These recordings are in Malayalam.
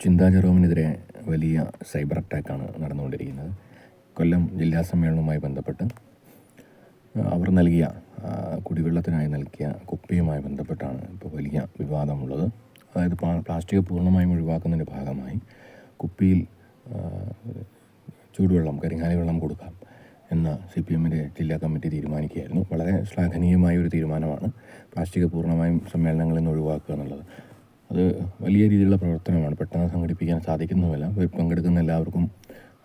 ചിന്താ ജെറോമിനെതിരെ വലിയ സൈബർ അറ്റാക്കാണ് നടന്നുകൊണ്ടിരിക്കുന്നത്. കൊല്ലം ജില്ലാ സമ്മേളനവുമായി ബന്ധപ്പെട്ട് അവർ നൽകിയ കുടിവെള്ളത്തിനായി നൽകിയ കുപ്പിയുമായി ബന്ധപ്പെട്ടാണ് ഇപ്പോൾ വലിയ വിവാദമുള്ളത്. അതായത് പ്ലാ- പ്ലാസ്റ്റിക് പൂർണമായും ഒഴിവാക്കുന്നതിന്റെ ഭാഗമായി കുപ്പിയിൽ ചൂടുവെള്ളം കരിങ്ങാലി വെള്ളം കൊടുക്കാം എന്ന സി പി എമ്മിന്റെ ജില്ലാ കമ്മിറ്റി തീരുമാനിക്കുകയായിരുന്നു. വളരെ ശ്ലാഘനീയമായ ഒരു തീരുമാനമാണ് പ്ലാസ്റ്റിക് പൂർണമായും സമ്മേളനങ്ങളിൽ നിന്ന് ഒഴിവാക്കുക എന്നുള്ളത്. അത് വലിയ രീതിയിലുള്ള പ്രവർത്തനമാണ്. പെട്ടെന്ന് സംഘടിപ്പിക്കാൻ സാധിക്കുന്നതുമല്ല പങ്കെടുക്കുന്ന എല്ലാവർക്കും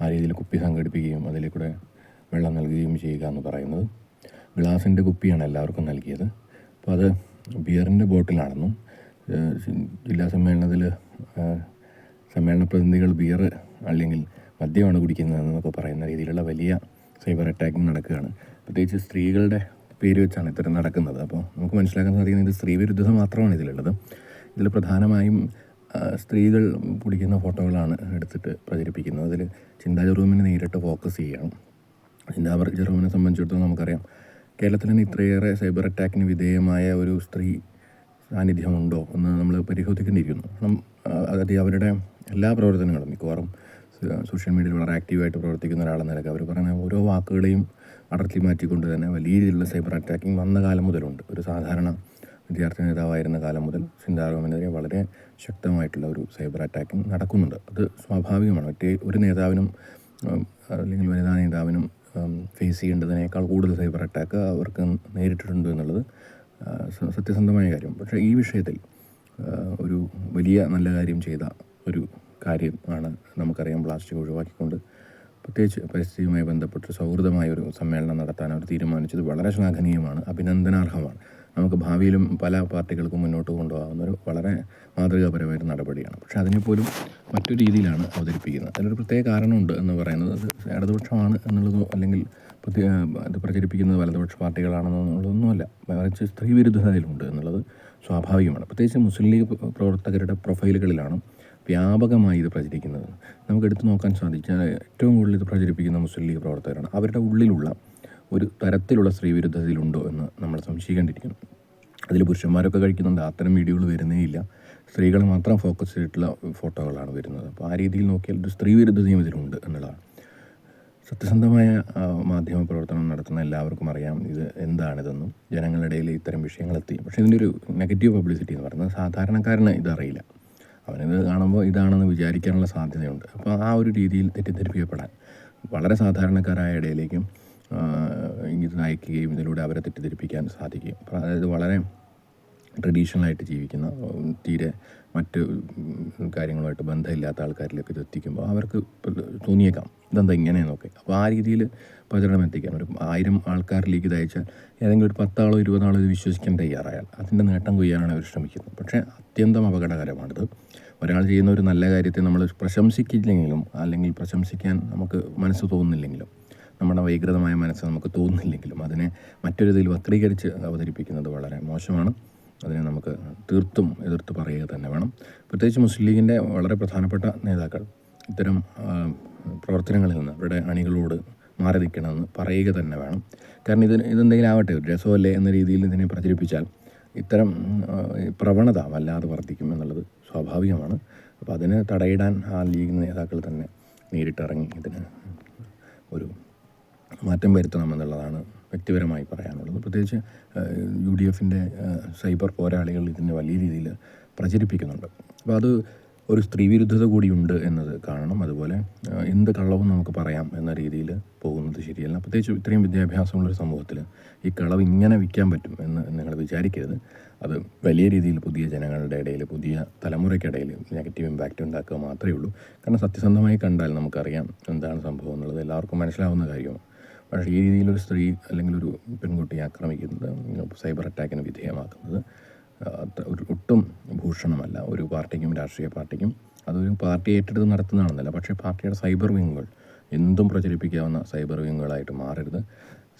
ആ രീതിയിൽ കുപ്പി സംഘടിപ്പിക്കുകയും അതിൽ കൂടെ വെള്ളം നൽകുകയും ചെയ്യുക എന്ന് പറയുന്നത് ഗ്ലാസിന്റെ കുപ്പിയാണ് എല്ലാവർക്കും നൽകിയത്. അപ്പോൾ അത് ബിയറിന്റെ ബോട്ടിലാണെന്നും ജില്ലാ സമ്മേളനത്തിൽ സമ്മേളന പ്രതിനിധികൾ ബിയർ അല്ലെങ്കിൽ മദ്യമാണ് കുടിക്കുന്നതെന്നൊക്കെ പറയുന്ന രീതിയിലുള്ള വലിയ സൈബർ അറ്റാക്കും നടക്കുകയാണ്. പ്രത്യേകിച്ച് സ്ത്രീകളുടെ പേര് വെച്ചാണ് ഇത്തരം നടക്കുന്നത്. അപ്പോൾ നമുക്ക് മനസ്സിലാക്കാൻ സാധിക്കുന്നത് ഇത് സ്ത്രീ വിരുദ്ധത മാത്രമാണ് ഇതിലുള്ളത്. ഇതിൽ പ്രധാനമായും സ്ത്രീകൾ പിടിക്കുന്ന ഫോട്ടോകളാണ് എടുത്തിട്ട് പ്രചരിപ്പിക്കുന്നത്. അതിൽ ചിന്താ ജെറൂമിനെ നേരിട്ട് ഫോക്കസ് ചെയ്യണം ചിന്താ ജെറൂമിനെ സംബന്ധിച്ചിടത്തോളം നമുക്കറിയാം കേരളത്തിൽ തന്നെ ഇത്രയേറെ സൈബർ അറ്റാക്കിന് വിധേയമായ ഒരു സ്ത്രീ സാന്നിധ്യമുണ്ടോ എന്ന് നമ്മൾ പരിശോധിക്കേണ്ടിയിരിക്കുന്നു. കാരണം അതായത് അവരുടെ എല്ലാ പ്രവർത്തനങ്ങളും മിക്കവാറും സോഷ്യൽ മീഡിയയിൽ വളരെ ആക്റ്റീവായിട്ട് പ്രവർത്തിക്കുന്ന ഒരാളെന്ന നിലയ്ക്ക് അവർ പറയുന്ന ഓരോ വാക്കുകളെയും അടർത്തി മാറ്റിക്കൊണ്ട് തന്നെ വലിയ രീതിയിലുള്ള സൈബർ അറ്റാക്കിംഗ് വന്ന കാലം മുതലുണ്ട്. ഒരു സാധാരണ വിദ്യാർത്ഥി നേതാവായിരുന്ന കാലം മുതൽ സിന്ധാറോമിനെതിരെ വളരെ ശക്തമായിട്ടുള്ള ഒരു സൈബർ അറ്റാക്കിംഗ് നടക്കുന്നുണ്ട്. അത് സ്വാഭാവികമാണ്. മറ്റേ ഒരു നേതാവിനും അല്ലെങ്കിൽ വനിതാ നേതാവിനും ഫേസ് ചെയ്യേണ്ടതിനേക്കാൾ കൂടുതൽ സൈബർ അറ്റാക്ക് അവർക്ക് നേരിട്ടിട്ടുണ്ട് എന്നുള്ളത് സത്യസന്ധമായ കാര്യം. പക്ഷേ ഈ വിഷയത്തിൽ ഒരു വലിയ നല്ല കാര്യം ചെയ്ത ഒരു കാര്യം ആണ് നമുക്കറിയാം. പ്ലാസ്റ്റിക് ഒഴിവാക്കിക്കൊണ്ട് പ്രത്യേകിച്ച് പരിസ്ഥിതിയുമായി ബന്ധപ്പെട്ട് സൗഹൃദമായ ഒരു സമ്മേളനം നടത്താൻ അവർ തീരുമാനിച്ചത് വളരെ ശ്ലാഘനീയമാണ് അഭിനന്ദനാർഹമാണ്. നമുക്ക് ഭാവിയിലും പല പാർട്ടികൾക്കും മുന്നോട്ട് കൊണ്ടുപോകാവുന്ന ഒരു വളരെ മാതൃകാപരമായ നടപടിയാണ്. പക്ഷേ അതിനെപ്പോലും മറ്റു രീതിയിലാണ് അവതരിപ്പിക്കുന്നത്. അതിനൊരു പ്രത്യേക കാരണമുണ്ട് എന്ന് പറയുന്നത് അത് ഇടതുപക്ഷമാണ് എന്നുള്ളതോ അല്ലെങ്കിൽ അത് പ്രചരിപ്പിക്കുന്നത് വലതുപക്ഷ പാർട്ടികളാണെന്നുള്ളതൊന്നുമല്ല മറിച്ച് സ്ത്രീ വിരുദ്ധതയിലുണ്ട് എന്നുള്ളത് സ്വാഭാവികമാണ്. പ്രത്യേകിച്ച് മുസ്ലിം ലീഗ് പ്രവർത്തകരുടെ പ്രൊഫൈലുകളിലാണ് വ്യാപകമായി ഇത് പ്രചരിക്കുന്നത്. നമുക്ക് എടുത്തു നോക്കാൻ സാധിച്ചാൽ ഏറ്റവും കൂടുതൽ ഇത് പ്രചരിപ്പിക്കുന്ന മുസ്ലിം ലീഗ് പ്രവർത്തകരാണ്. അവരുടെ ഉള്ളിലുള്ള ഒരു തരത്തിലുള്ള സ്ത്രീ വിരുദ്ധതയിലുണ്ടോ എന്ന് നമ്മൾ സംശയിക്കേണ്ടിയിരിക്കുന്നു. അതിൽ പുരുഷന്മാരൊക്കെ കഴിക്കുന്നുണ്ട് അത്തരം വീഡിയോകൾ വരുന്നേ ഇല്ല. സ്ത്രീകൾ മാത്രം ഫോക്കസ് ചെയ്തിട്ടുള്ള ഫോട്ടോകളാണ് വരുന്നത്. അപ്പോൾ ആ രീതിയിൽ നോക്കിയാൽ ഒരു സ്ത്രീ വിരുദ്ധതയും ഇതിലുണ്ട് എന്നുള്ളതാണ്. സത്യസന്ധമായ മാധ്യമ പ്രവർത്തനം നടത്തുന്ന എല്ലാവർക്കും അറിയാം ഇത് എന്താണിതെന്നും. ജനങ്ങളുടെ ഇടയിൽ ഇത്തരം വിഷയങ്ങളെത്തി. പക്ഷേ ഇതിന്റെ ഒരു നെഗറ്റീവ് പബ്ലിസിറ്റി എന്ന് പറയുന്നത് സാധാരണക്കാരന് ഇതറിയില്ല. അവനിത് കാണുമ്പോൾ ഇതാണെന്ന് വിചാരിക്കാനുള്ള സാധ്യതയുണ്ട്. അപ്പോൾ ആ ഒരു രീതിയിൽ തെറ്റിദ്ധരിപ്പിക്കപ്പെടാൻ. വളരെ സാധാരണക്കാരായ ഇടയിലേക്കും ഇത് അയക്കുകയും ഇതിലൂടെ അവരെ തെറ്റിദ്ധരിപ്പിക്കാൻ സാധിക്കും. അതായത് വളരെ ട്രഡീഷണലായിട്ട് ജീവിക്കുന്ന തീരെ മറ്റ് കാര്യങ്ങളുമായിട്ട് ബന്ധമില്ലാത്ത ആൾക്കാരിലേക്ക് ഇത് എത്തിക്കുമ്പോൾ അവർക്ക് തോന്നിയേക്കാം ഇതെന്താ ഇങ്ങനെയെന്നൊക്കെ അപ്പോൾ ആ രീതിയിൽ പ്രചരണം എത്തിക്കാൻ. ഒരു ആയിരം ആൾക്കാരിലേക്ക് ഇത് അയച്ചാൽ ഏതെങ്കിലും ഒരു പത്താളോ ഇരുപതാളോ ഇത് വിശ്വസിക്കാൻ തയ്യാറായാൽ അതിന്റെ നേട്ടം കൊയ്യാനാണ് അവർ ശ്രമിക്കുന്നത്. പക്ഷേ അത്യന്തം അപകടകരമാണിത്. ഒരാൾ ചെയ്യുന്ന ഒരു നല്ല കാര്യത്തെ നമ്മൾ പ്രശംസിക്കില്ലെങ്കിലും അല്ലെങ്കിൽ പ്രശംസിക്കാൻ നമുക്ക് മനസ്സ് തോന്നുന്നില്ലെങ്കിലും നമ്മുടെ വൈകൃതമായ മനസ്സ് നമുക്ക് തോന്നുന്നില്ലെങ്കിലും അതിനെ മറ്റൊരു ഇതിൽ വക്രീകരിച്ച് അവതരിപ്പിക്കുന്നത് വളരെ മോശമാണ്. അതിനെ നമുക്ക് തീർത്തും എതിർത്ത് പറയുക തന്നെ വേണം. പ്രത്യേകിച്ച് മുസ്ലിം ലീഗിന്റെ വളരെ പ്രധാനപ്പെട്ട നേതാക്കൾ ഇത്തരം പ്രവർത്തനങ്ങളിൽ നിന്ന് അവരുടെ അണികളോട് മാറി നിൽക്കണമെന്ന് പറയുക തന്നെ വേണം. കാരണം ഇതിന് ഇതെന്തെങ്കിലും ആവട്ടെ ഒരു രസമല്ലേ എന്ന രീതിയിൽ ഇതിനെ പ്രചരിപ്പിച്ചാൽ ഇത്തരം പ്രവണത വല്ലാതെ വർദ്ധിക്കും എന്നുള്ളത് സ്വാഭാവികമാണ്. അപ്പോൾ അതിന് തടയിടാൻ ആ ലീഗ് നേതാക്കൾ തന്നെ നേരിട്ടിറങ്ങി ഇതിന് ഒരു മാറ്റം വരുത്തണമെന്നുള്ളതാണ് വ്യക്തിപരമായി പറയാനുള്ളത്. പ്രത്യേകിച്ച് യു ഡി എഫിന്റെ സൈബർ പോരാളികൾ ഇതിനെ വലിയ രീതിയിൽ പ്രചരിപ്പിക്കുന്നുണ്ട്. അപ്പോൾ അത് ഒരു സ്ത്രീ വിരുദ്ധത കൂടിയുണ്ട് എന്നത് കാണണം. അതുപോലെ എന്ത് കള്ളവും നമുക്ക് പറയാം എന്ന രീതിയിൽ പോകുന്നത് ശരിയല്ല. പ്രത്യേകിച്ച് ഇത്രയും വിദ്യാഭ്യാസമുള്ളൊരു സമൂഹത്തിൽ ഈ കളവ് ഇങ്ങനെ വിൽക്കാൻ പറ്റും എന്ന് നിങ്ങൾ വിചാരിക്കരുത്. അത് വലിയ രീതിയിൽ പുതിയ ജനങ്ങളുടെ ഇടയിൽ പുതിയ തലമുറയ്ക്കിടയിൽ നെഗറ്റീവ് ഇമ്പാക്റ്റ് ഉണ്ടാക്കുക മാത്രമേ ഉള്ളൂ. കാരണം സത്യസന്ധമായി കണ്ടാൽ നമുക്കറിയാം എന്താണ് സംഭവം എന്നുള്ളത്. എല്ലാവർക്കും മനസ്സിലാവുന്ന കാര്യമാണ്. പക്ഷേ ഈ രീതിയിലൊരു സ്ത്രീ അല്ലെങ്കിൽ ഒരു പെൺകുട്ടിയെ ആക്രമിക്കുന്നത് സൈബർ അറ്റാക്കിന് വിധേയമാക്കുന്നത് ഒട്ടും ഭൂഷണമല്ല. ഒരു പാർട്ടിക്കും രാഷ്ട്രീയ പാർട്ടിക്കും അതൊരു പാർട്ടി ഏറ്റെടുത്ത് നടത്തുന്നതാണെന്നല്ല പക്ഷേ പാർട്ടിയുടെ സൈബർ വിങ്ങുകൾ എന്തും പ്രചരിപ്പിക്കാവുന്ന സൈബർ വിങ്ങുകളായിട്ട് മാറരുത്.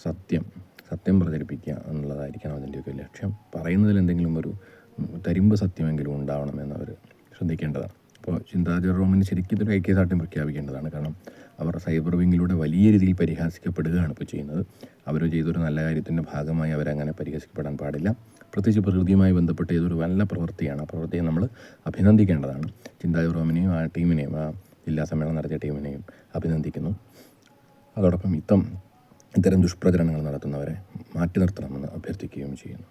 സത്യം സത്യം പ്രചരിപ്പിക്കുക എന്നുള്ളതായിരിക്കണം അതിന്റെയൊക്കെ ലക്ഷ്യം. പറയുന്നതിൽ എന്തെങ്കിലും ഒരു തരിമ്പ് സത്യമെങ്കിലും ഉണ്ടാവണമെന്ന് അവർ ശ്രദ്ധിക്കേണ്ടതാണ്. അപ്പോൾ ചിന്താജർ റോമിന് ശരിക്കും ഇതൊരു ഐക്യദാർഢ്യം പ്രഖ്യാപിക്കേണ്ടതാണ്. കാരണം അവർ സൈബർ വിങ്ങിലൂടെ വലിയ രീതിയിൽ പരിഹാസിക്കപ്പെടുകയാണ് ഇപ്പോൾ ചെയ്യുന്നത്. അവർ ചെയ്തൊരു നല്ല കാര്യത്തിന്റെ ഭാഗമായി അവരങ്ങനെ പരിഹസിക്കപ്പെടാൻ പാടില്ല. പ്രത്യേകിച്ച് പ്രകൃതിയുമായി ബന്ധപ്പെട്ട് ഏതൊരു നല്ല പ്രവൃത്തിയാണ് ആ പ്രവൃത്തിയെ നമ്മൾ അഭിനന്ദിക്കേണ്ടതാണ്. ചിന്താജർ റോമിനെയും ആ ടീമിനെയും ആ ജില്ലാ സമ്മേളനം നടത്തിയ ടീമിനെയും അഭിനന്ദിക്കുന്നു. അതോടൊപ്പം ഇത്തം ഇത്തരം ദുഷ്പ്രചരണങ്ങൾ നടത്തുന്നവരെ മാറ്റി നിർത്തണമെന്ന് അഭ്യർത്ഥിക്കുകയും ചെയ്യുന്നു.